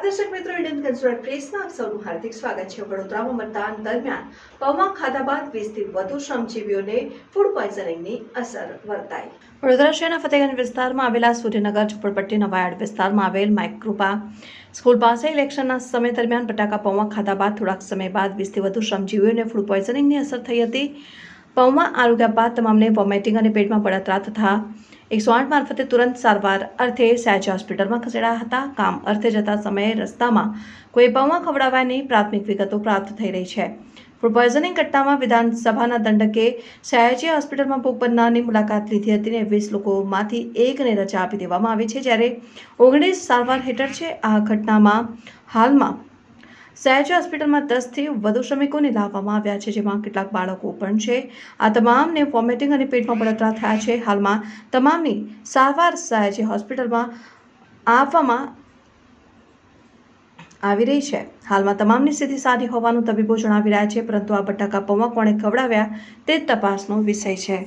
નમસ્કાર દર્શક મિત્રો, ઇન્ડિયન કન્સ્યુલર પ્રેસમાં આપ સૌનું હાર્દિક સ્વાગત છે. વડોદરામાં મતદાન દરમિયાન પૌવા ખાધા બાદ વીસથી વધુ શ્રમજીવીઓને ફૂડ પોઈઝનિંગની અસર વર્તાઈ. વડોદરા શહેરના ફતેગંજ વિસ્તારમાં આવેલા સૂર્યનગર, ઝુંપડપટ્ટી નવાયાર્ડ વિસ્તારમાં આવેલ માઇક્રોપા સ્કૂલ પાસે ઇલેક્શનના સમય દરમિયાન બટાકા પૌવા ખાધા બાદ થોડાક સમય બાદ વીસથી વધુ શ્રમજીવીઓને ફૂડ પોઈઝનિંગની અસર થઈ હતી. પૌવા આરોગ્યા બાદ તમામને વોમિટિંગ અને પેટમાં બળતરા તથા એકસો આઠ મારફતે તુરંત સારવાર અર્થે સહેજ હોસ્પિટલમાં ખસેડાયા હતા. કામ અર્થે જતા સમયે રસ્તામાં કોઈ પૌવા ખવડાવવાની પ્રાથમિક વિગતો પ્રાપ્ત થઈ રહી છે. ફૂડ પોઈઝનિંગ ઘટનામાં વિધાનસભાના દંડકે સયાજી હોસ્પિટલમાં ભોગ બનનારની મુલાકાત લીધી હતી અને વીસ લોકોમાંથી એકને રજા આપી દેવામાં આવી છે. જ્યારે ઓગણીસ સારવાર હેઠળ છે. આ ઘટનામાં હાલમાં સયાજી હોસ્પિટલમાં દસથી વધુ શ્રમિકોને લાવવામાં આવ્યા છે, જેમાં કેટલાક બાળકો પણ છે. આ તમામને વોમિટિંગ અને પેટમાં બળતરા થયા છે. હાલમાં તમામની સારવાર સયાજી હોસ્પિટલમાં આપવામાં આવી રહી છે. હાલમાં તમામની સ્થિતિ સારી હોવાનું તબીબો જણાવી રહ્યા છે, પરંતુ આ બટાકા પૌવા કોણે ખવડાવ્યા તે તપાસનો વિષય છે.